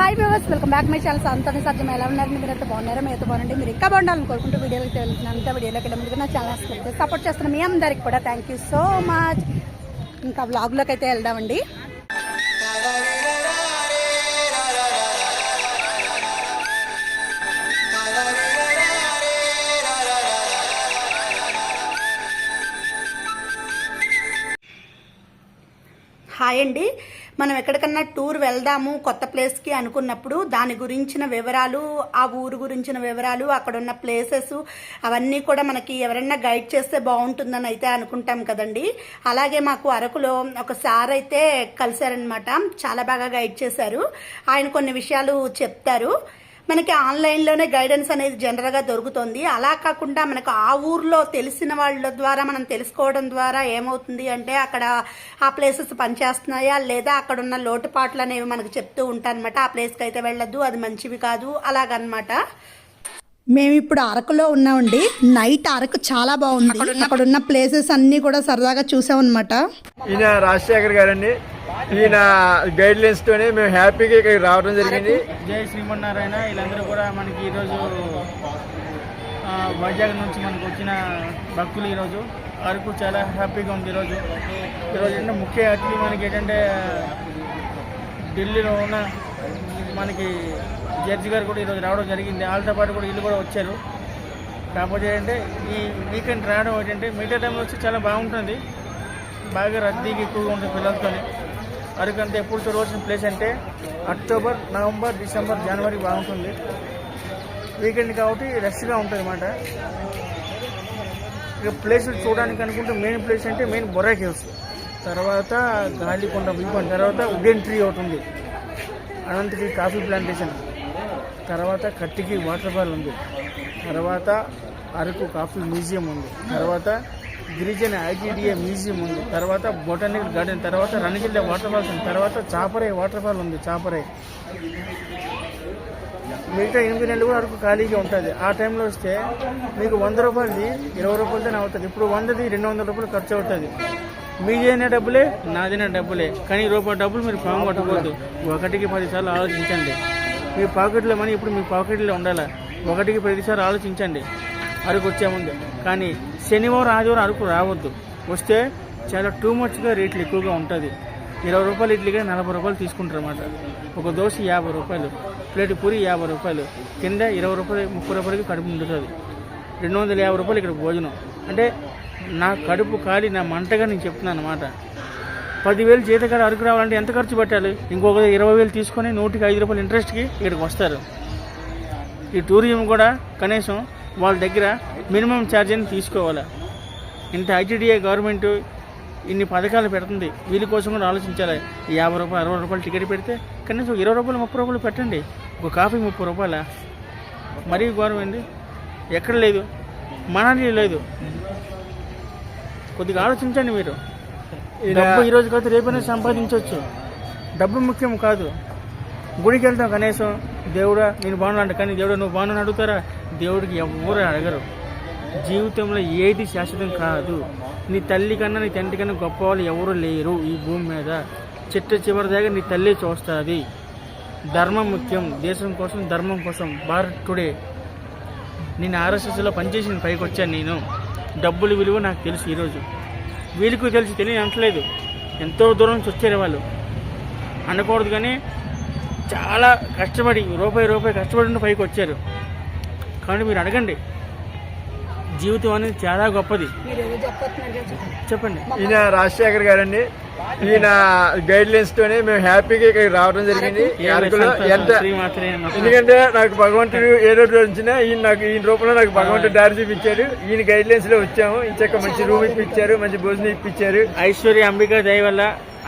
Hi viewers welcome back my channel అంత సత్యం ఎలా ఉన్నారు? మీరు అయితే బాగున్నారా? మీతో బాగుండి మీరు ఇంకా బాగుండాలని కోరుకుంటూ వీడియోకి వెళ్తున్నాను అంతా వీడియోలోకి వెళ్ళే ముందుగా నా ఛానల్ సపోర్ట్ చేస్తున్న మీ అందరికి కూడా థ్యాంక్ యూ సో మచ్ ఇంకా వ్లాగ్లోకి అయితే వెళ్దామండి. హాయ్ అండి. మనం ఎక్కడికన్నా టూర్ వెళ్దాము కొత్త ప్లేస్కి అనుకున్నప్పుడు దాని గురించిన వివరాలు ఆ ఊరు గురించిన వివరాలు అక్కడ ఉన్న ప్లేసెస్ అవన్నీ కూడా మనకి ఎవరైనా గైడ్ చేస్తే బాగుంటుందని అయితే అనుకుంటాం కదండి. అలాగే మాకు అరకులో ఒక సార్ అయితే కలిశారనమాట చాలా బాగా గైడ్ చేశారు. ఆయన కొన్ని విషయాలు చెప్తారు. మనకి ఆన్లైన్లోనే గైడెన్స్ అనేది జనరల్గా దొరుకుతుంది. అలా కాకుండా మనకు ఆ ఊర్లో తెలిసిన వాళ్ళ ద్వారా మనం తెలుసుకోవడం ద్వారా ఏమవుతుంది అంటే అక్కడ ఆ ప్లేసెస్ పనిచేస్తున్నాయా? లేదా అక్కడ ఉన్న లోటుపాట్లు అనేవి మనకు చెప్తూ ఉంటారనమాట ఆ ప్లేస్కి అయితే వెళ్ళొద్దు అది మంచివి కాదు అలాగనమాట మేము ఇప్పుడు అరకులో ఉన్నామండి. నైట్ అరకు చాలా బాగుంది. అక్కడ ఉన్న ప్లేసెస్ అన్ని కూడా సరదాగా చూసామన్నమాట. ఈయన రాజశేఖర్ గారండి. ఈయన గైడ్ లైన్స్ తోనే మేము హ్యాపీగా ఇక్కడికి రావడం జరిగింది. జై శ్రీమన్నారాయణ. వీళ్ళందరూ కూడా మనకి ఈరోజు వైజాగ్ నుంచి మనకు వచ్చిన భక్తులు ఈరోజు. అరకు చాలా హ్యాపీగా ఉంది ఈరోజు. ఈరోజు ఏంటంటే ముఖ్య అతిథి మనకి ఏంటంటే ఢిల్లీలో ఉన్న మనకి జడ్జి గారు కూడా ఈరోజు రావడం జరిగింది. వాళ్ళతో పాటు కూడా వీళ్ళు కూడా వచ్చారు. కాకపోతే ఏంటంటే ఈ వీకెండ్ రావడం ఏంటంటే మిగతా టైంలో వచ్చి చాలా బాగుంటుంది. బాగా రద్దీకి ఎక్కువగా ఉంటుంది పిల్లలతోని. అరకు ఎప్పుడు చూడవలసిన ప్లేస్ అంటే అక్టోబర్ నవంబర్ డిసెంబర్ జనవరి బాగుంటుంది. వీకెండ్ కాబట్టి రష్గా ఉంటుంది అన్నమాట ఇక ప్లేసులు చూడడానికి అనుకుంటే మెయిన్ ప్లేస్ అంటే మెయిన్ బొర్రా కేవ్స్ తర్వాత గాలికొండ వ్యూ తర్వాత ఉడెన్ ట్రీ ఒకటి ఉంది. అనంతకి కాఫీ ప్లాంటేషన్. తర్వాత కట్టికి వాటర్ ఫాల్ ఉంది. తర్వాత అరకు కాఫీ మ్యూజియం ఉంది. తర్వాత గిరిజన ఐటీడీఏ మ్యూజియం ఉంది. తర్వాత బొటానికల్ గార్డెన్ తర్వాత రణగిల్ల వాటర్ ఫాల్స్ ఉంది. తర్వాత చాపరై వాటర్ ఫాల్ ఉంది చాపరై మిగతా ఎనిమిది నెలలు కూడా అరకు ఖాళీగా ఉంటుంది. ఆ టైంలో వస్తే మీకు వంద రూపాయలది ఇరవై రూపాయలతోనే అవుతుంది. ఇప్పుడు వందది రెండు వందల రూపాయలు ఖర్చు అవుతుంది. మీదైన డబ్బులే నాదైన డబ్బులే. కానీ రూపాయి డబ్బులు మీరు పాము కొట్టకూడదు. ఒకటికి పదిసార్లు ఆలోచించండి. మీ పాకెట్లో మనీ ఇప్పుడు మీ పాకెట్లో ఉండాలి? ఒకటికి పదిసార్లు ఆలోచించండి. అరకు వచ్చే ముందు. కానీ శనివారం ఆదివారం అరకు రావద్దు. వస్తే చాలా టూ మచ్గా రేట్లు ఎక్కువగా ఉంటుంది. ఇరవై రూపాయలు ఇడ్లీగా నలభై రూపాయలు తీసుకుంటారు అన్నమాట ఒక దోశ యాభై రూపాయలు ప్లేట్ పూరి యాభై రూపాయలు కింద ఇరవై రూపాయలు ముప్పై రూపాయలకి కడుపు నిండుతుంది. రెండు వందల యాభై రూపాయలు ఇక్కడ భోజనం. అంటే నా కడుపు ఖాళీ నా మంటగా నేను చెప్తున్నాను అనమాట పదివేలు జీతకాడ అరకు రావాలంటే ఎంత ఖర్చు పెట్టాలి? ఇంకొక ఇరవై వేలు తీసుకొని నూటికి ఐదు రూపాయలు ఇంట్రెస్ట్కి ఇక్కడికి వస్తారు. ఈ టూరిజం కూడా కనీసం వాళ్ళ దగ్గర మినిమం ఛార్జ్ అని తీసుకోవాలి. ఇంత ఐటీడీఏ గవర్నమెంట్ ఇన్ని పథకాలు పెడుతుంది. వీళ్ళ కోసం కూడా ఆలోచించాలి. యాభై రూపాయలు అరవై రూపాయలు టికెట్ పెడితే కనీసం ఇరవై రూపాయలు ముప్పై రూపాయలు పెట్టండి. ఒక కాఫీ ముప్పై రూపాయల? మరీ గవర్నమెంట్ ఎక్కడ లేదు. మనది లేదు. కొద్దిగా ఆలోచించండి మీరు. డబ్బు ఈ రోజు కాదు రేపైనా సంపాదించవచ్చు డబ్బు ముఖ్యం కాదు. గుడికి వెళ్తాం కనీసం. దేవుడా నేను బాగున్నాడు కానీ దేవుడు నువ్వు బాగున్నాను అడుగుతారా? దేవుడికి ఎవ్వరూ అడగరు. జీవితంలో ఏది శాశ్వతం కాదు. నీ తల్లి కన్నా నీ తండ్రి కన్నా గొప్ప వాళ్ళు ఎవరు లేరు ఈ భూమి మీద. చెట్టు చివరి దాకా నీ తల్లి చూస్తుంది. ధర్మం ముఖ్యం. దేశం కోసం ధర్మం కోసం. భారత్ టుడే. నేను ఆర్ఎస్ఎస్లో పనిచేసిన పైకి వచ్చాను నేను. డబ్బులు విలువ నాకు తెలుసు ఈరోజు వీళ్ళకి తెలిసి తెలియని అంటలేదు. ఎంతో దూరం నుంచి వచ్చారు వాళ్ళు. అనకూడదు కానీ చాలా కష్టపడి రూపాయి రూపాయి కష్టపడి పైకి వచ్చారు. కాబట్టి మీరు అడగండి. జీవితం అనేది చాలా గొప్పది. చెప్పండి. ఈయన రాజశేఖర్ గారండి. ఈయన గైడ్ లైన్స్ తోనే మేము హ్యాపీగా ఇక్కడికి రావడం జరిగింది. ఎంత. ఎందుకంటే నాకు భగవంతుడు ఏ రోజు వచ్చినా ఈయన నాకు ఈయన రూపంలో నాకు భగవంతుడు దారి చూపించాడు. ఈయన గైడ్ లైన్స్లో వచ్చాము. ఇంచక్క మంచి రూమ్ ఇప్పించారు మంచి భోజనం ఇప్పించారు. ఐశ్వర్య అంబిక దయ వల్ల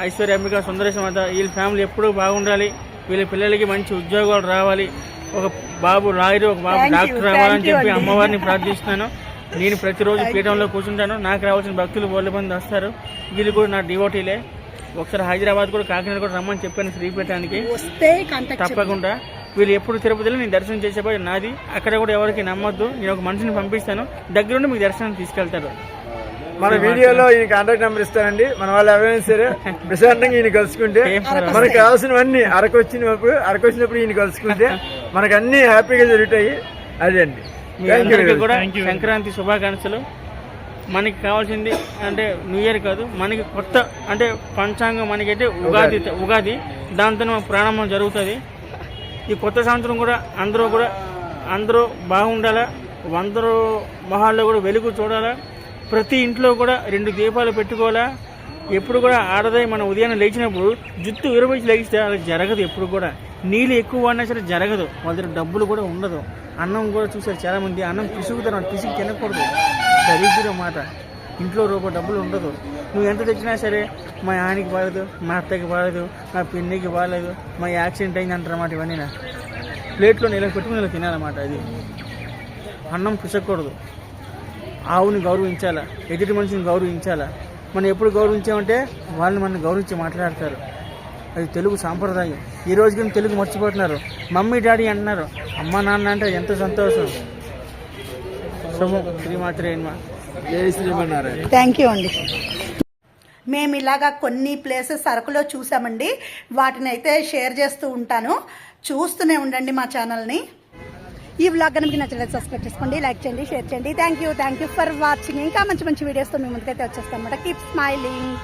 ఐశ్వర్య అంబిక సుందరేశ మాత వీళ్ళ ఫ్యామిలీ ఎప్పుడూ బాగుండాలి. వీళ్ళ పిల్లలకి మంచి ఉద్యోగాలు రావాలి. ఒక బాబు లాయర్ ఒక బాబు డాక్టర్ రావాలని చెప్పి. అమ్మవారిని ప్రార్థిస్తున్నాను. నేను ప్రతిరోజు పీఠంలో కూర్చుంటాను. నాకు రావాల్సిన భక్తులు బోళ్ళ మంది వస్తారు. వీళ్ళు కూడా నా డివోటీలే ఒకసారి హైదరాబాద్ కూడా కాకినాడ కూడా రమ్మని చెప్పాను శ్రీపీఠానికి. వస్తే కాంటాక్ట్ తప్పకుండా. వీళ్ళు ఎప్పుడు తిరుపతిలో నేను దర్శనం చేసేపోయి నాది. అక్కడ కూడా ఎవరికి నమ్మొద్దు. నేను ఒక మనిషిని పంపిస్తాను. దగ్గరుండి మీకు దర్శనం తీసుకెళ్తారు. మన వీడియోలో ఈయన కాంటాక్ట్ నెంబర్ ఇస్తానండి. మన వాళ్ళు ఎవరైనా సరే ప్రశాంతంగా ఈయన కలుసుకుంటే. మనకు కావాల్సినవన్నీ అరకు వచ్చినప్పుడు అరకు వచ్చినప్పుడు ఈయన కలుసుకుంటే మనకు అన్ని హ్యాపీగా జరుగుతాయి. అదే అండి. కూడా సంక్రాంతి శుభాకాంక్షలు. మనకి కావాల్సింది అంటే న్యూ ఇయర్ కాదు మనకి కొత్త అంటే పంచాంగం మనకైతే ఉగాది ఉగాది. దాంతో మన ప్రారంభం జరుగుతుంది. ఈ కొత్త సంవత్సరం కూడా అందరూ కూడా అందరూ బాగుండాలా అందరూ మొహాల్లో కూడా వెలుగు చూడాలా ప్రతి ఇంట్లో కూడా రెండు దీపాలు పెట్టుకోవాలా. ఎప్పుడు కూడా ఆడదాయి మనం ఉదయాన్నే లేచినప్పుడు జుట్టు విరబోసి లేగిస్తే అది జరగదు ఎప్పుడు కూడా. నీళ్ళు ఎక్కువ వాడినా సరే జరగదు. వాళ్ళ దగ్గర డబ్బులు కూడా ఉండదు. అన్నం కూడా చూసారు చాలా మంది అన్నం పిసుకుతారు పిసికి తినకూడదు. దరిద్ర మాట. ఇంట్లో రూపాయి డబ్బులు ఉండదు. నువ్వు ఎంత తెచ్చినా సరే మా ఆయనకి బాగలేదు మా అత్తకి బాగలేదు మా పిన్నికి బాగలేదు మా యాక్సిడెంట్ అయింది అంటారన్నమాట ఇవన్నీ. నా ప్లేట్లో నెల పెట్టుకుని ఇలా తినాలన్నమాట అది. అన్నం పిసకూడదు. ఆవుని గౌరవించాలా? ఎదుటి మనిషిని గౌరవించాలా? మనం ఎప్పుడు గౌరవించామంటే వాళ్ళని మనం గౌరవించి మాట్లాడతారు. అది తెలుగు సాంప్రదాయం. ఈ రోజు కానీ తెలుగు మర్చిపోతున్నారు? మమ్మీ డాడీ అంటున్నారు. అమ్మ నాన్న అంటే ఎంత సంతోషం. శుభం శ్రీమాత్రే నమః. జై శ్రీమన్నారాయణ. థ్యాంక్ యూ అండి. మేము ఇలాగా కొన్ని ప్లేసెస్ అరకులో చూసామండి. వాటిని అయితే షేర్ చేస్తూ ఉంటాను. చూస్తూనే ఉండండి మా ఛానల్ని ఈ వ్లాగ్ కనుక మీకు నచ్చినట్లయితే సబ్స్క్రైబ్ చేసుకోండి లైక్ చేయండి షేర్ చేయండి. Thank you thank you for watching ఇంకా మంచి మంచి వీడియోస్తో మీ ముందుకైతే వచ్చేస్తాం అనమాట కీప్ స్మైలింగ్